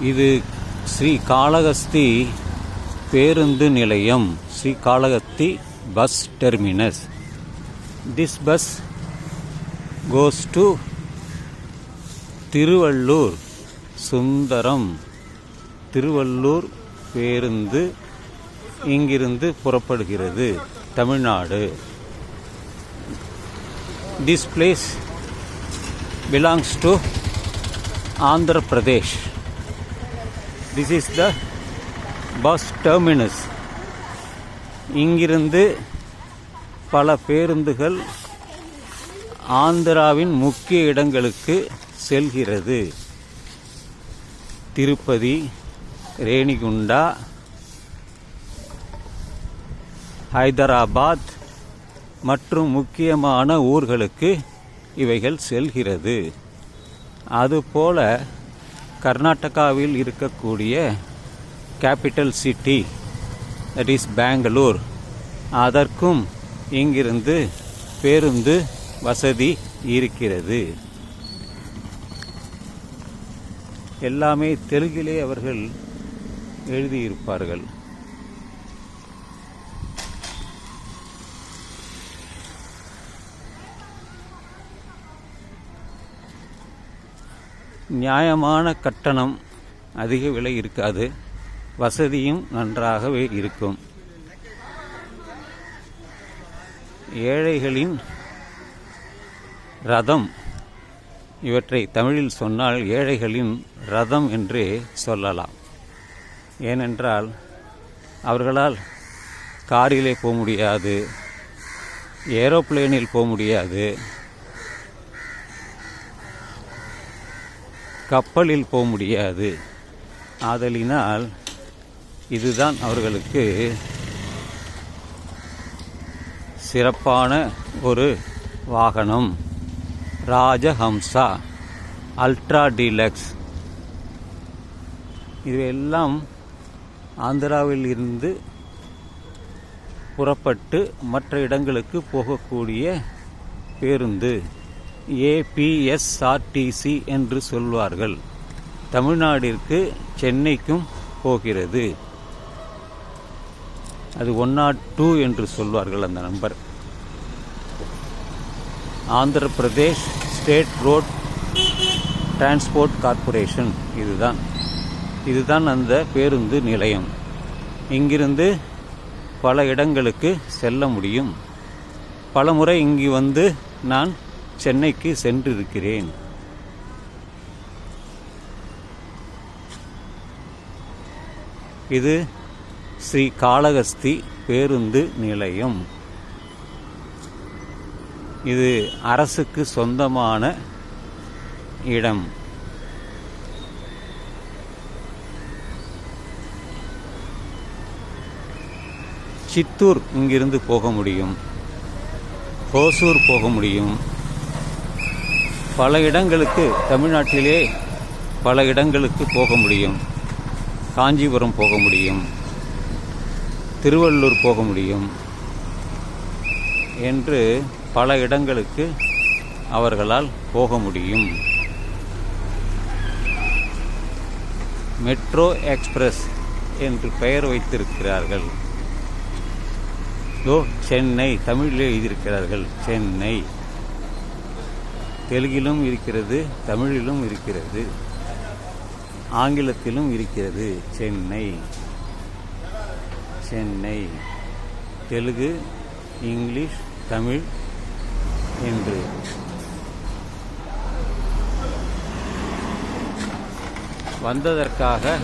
இது ஸ்ரீ காளகஸ்தி பேருந்து நிலையம் Sri Kalahasti bus terminus. This bus goes to Tiruvallur Sundaram. Tiruvallur பேருந்து இங்கிருந்து புறப்படுகிறது Tamil Nadu. This place belongs to Andhra Pradesh. This is the bus terminus இங்கிருந்து பல பேருந்துகள் ஆந்திராவின் முக்கிய இடங்களுக்கு செல்கிறது. திருப்பதி ரேணிகுண்டா ஹைதராபாத் மற்றும் முக்கியமான ஊர்களுக்கு இவைகள் செல்கிறது. அதுபோல கர்நாடகாவில் இருக்கக்கூடிய capital city that is Bangalore அதற்கும் இங்கிருந்து பேருந்து வசதி இருக்கிறது. எல்லாமே தெலுங்கிலே அவர்கள் எழுதியிருப்பார்கள். நியாயமான கட்டணம் அதிக விலை இருக்காது. வசதியும் நன்றாகவே இருக்கும். ஏழைகளின் ரதம். இவற்றை தமிழில் சொன்னால் ஏழைகளின் ரதம் என்றே சொல்லலாம். ஏனென்றால் அவர்களால் காரிலே போக முடியாது. ஏரோப்ளேனில் போக முடியாது. கப்பலில் போக முடியாது. ஆதலினால் இதுதான் அவர்களுக்கு சிறப்பான ஒரு வாகனம். Rajahamsa ultra deluxe. இவையெல்லாம் ஆந்திராவில் இருந்து புறப்பட்டு மற்ற இடங்களுக்கு போகக்கூடிய பேருந்து. ஏபிஎஸ்ஆர்டிசி என்று சொல்வார்கள். தமிழ்நாட்டிற்கு சென்னைக்கும் போகிறது. அது ஒன் நாட் டூ என்று சொல்வார்கள் அந்த number. Andhra Pradesh state road transport corporation இதுதான். இதுதான் அந்த பேருந்து நிலையம். இங்கிருந்து பல இடங்களுக்கு செல்ல முடியும். பல முறை இங்கு வந்து நான் சென்னைக்கு சென்றிருக்கிறேன். இது ஸ்ரீ காளகஸ்தி பேருந்து நிலையம். இது அரசுக்கு சொந்தமான இடம். சித்தூர் இங்கிருந்து போக முடியும். ஹோசூர் போக முடியும். பல இடங்களுக்கு தமிழ்நாட்டிலே பல இடங்களுக்கு போக முடியும். காஞ்சிபுரம் போக முடியும். திருவள்ளூர் போக முடியும் என்று பல இடங்களுக்கு அவர்களால் போக முடியும். மெட்ரோ எக்ஸ்பிரஸ் என்று பெயர் வைத்திருக்கிறார்கள். ஓ சென்னை தமிழில் எழுதியிருக்கிறார்கள் சென்னை. தெலுங்கிலும் இருக்கிறது தமிழிலும் இருக்கிறது ஆங்கிலத்திலும் இருக்கிறது. சென்னை. சென்னை. தெலுங்கு இங்கிலீஷ் தமிழ் என்று. வந்ததற்காக